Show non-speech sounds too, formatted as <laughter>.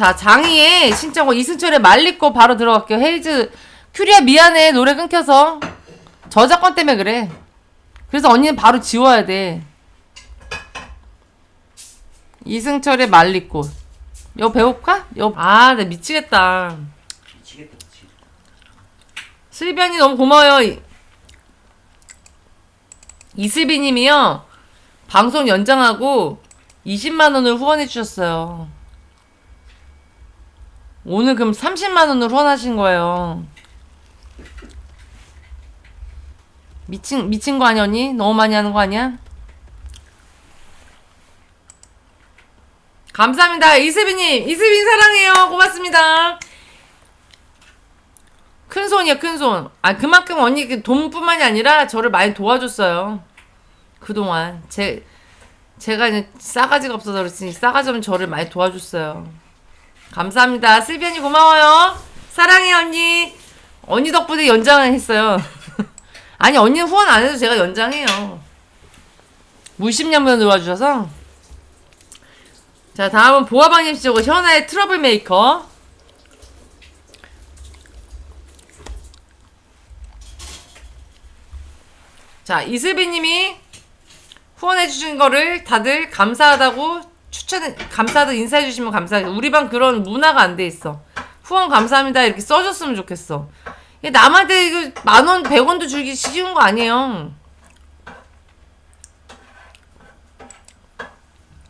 자, 장희의 신청곡 이승철의 말리고 바로 들어갈게요. 헤이즈, 큐리야 미안해. 노래 끊겨서. 저작권 때문에 그래. 그래서 언니는 바로 지워야 돼. 이승철의 말리꽃. 이거 배울까? 이거, 아, 나 미치겠다. 미치겠다 미치겠다 슬비언니 너무 고마워요. 이- 이슬비 님이요. 방송 연장하고 20만 원을 후원해 주셨어요. 오늘 그럼 30만 원을 후원하신 거예요. 미친 미친 거 아니야, 언니? 너무 많이 하는 거 아니야? 감사합니다. 이슬비 님. 이슬비 사랑해요. 고맙습니다. 큰 손이야, 큰 손. 아, 그만큼 언니 그 돈뿐만이 아니라 저를 많이 도와줬어요. 그 동안. 제, 제가 이제 싸가지가 없어서 그렇지. 싸가지 없는 저를 많이 도와줬어요. 감사합니다. 슬비 언니 고마워요. 사랑해, 언니. 언니 덕분에 연장을 했어요. <laughs> 아니, 언니는 후원 안 해도 제가 연장해요. 물심양면 도와주셔서. 자, 다음은 보아방님 씨고 현아의 트러블 메이커. 자, 이슬비님이 후원해 주신 거를 다들 감사하다고 추천, 감사하다고 인사해 주시면 감사해요. 우리 반 그런 문화가 안 돼 있어. 후원 감사합니다. 이렇게 써줬으면 좋겠어. 남한테 이거 만 원, 백 원도 주기 쉬운 거 아니에요.